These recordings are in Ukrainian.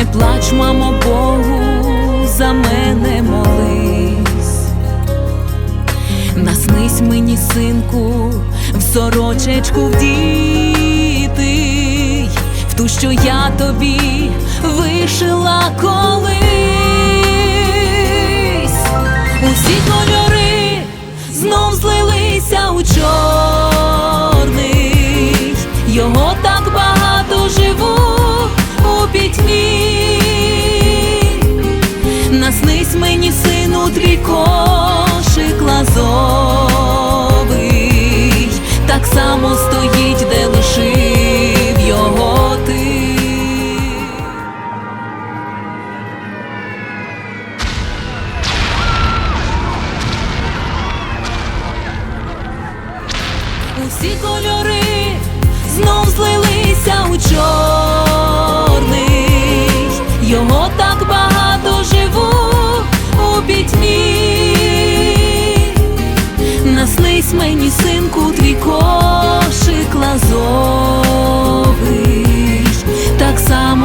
не плач, мамо, Богу, за мене молись. Наснись мені, синку, в сорочечку вдіти, в ту, що я тобі вишила колись. Усі кольори знов злилися у чорний, Наснись мені, сину, твій кошик лазовий, так само стоїть, де лишив його ти. Усі кольори знов злилися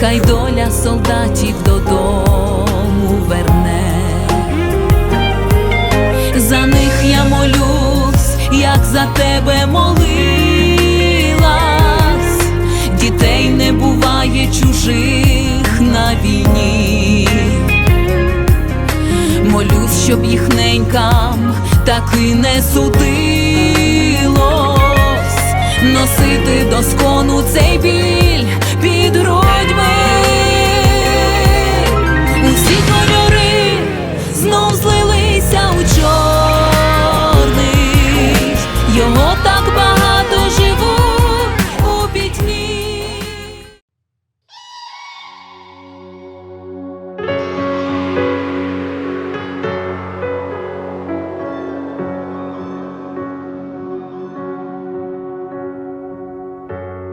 Хай доля солдатів додому верне. За них я молюсь, як за тебе молилась. Дітей не буває чужих на війні. Молюсь, щоб їх ненькам таки не судилось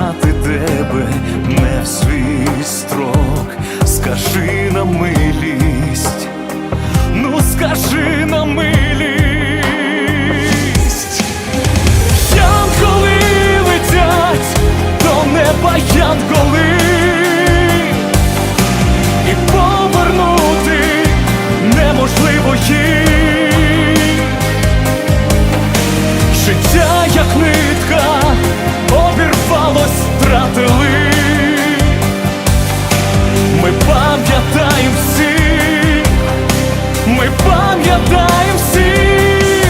Забирати ми пам'ятаємо всіх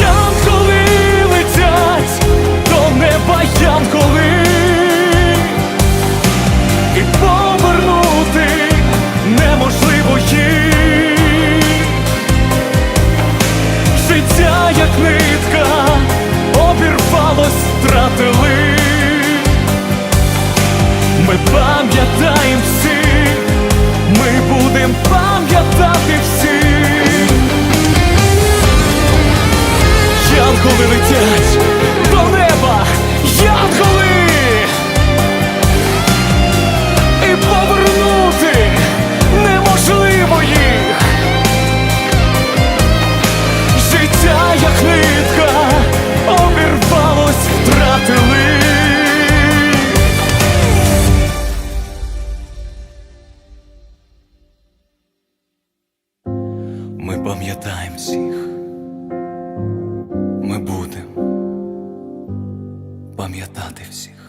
Янголи летять до неба янголи. І повернути неможливо їх. Життя як нитка обірвалось, втратили. Ми пам'ятаємо всіх, ми будем пам'ятати всі, Янголи летять пам'ятати всіх.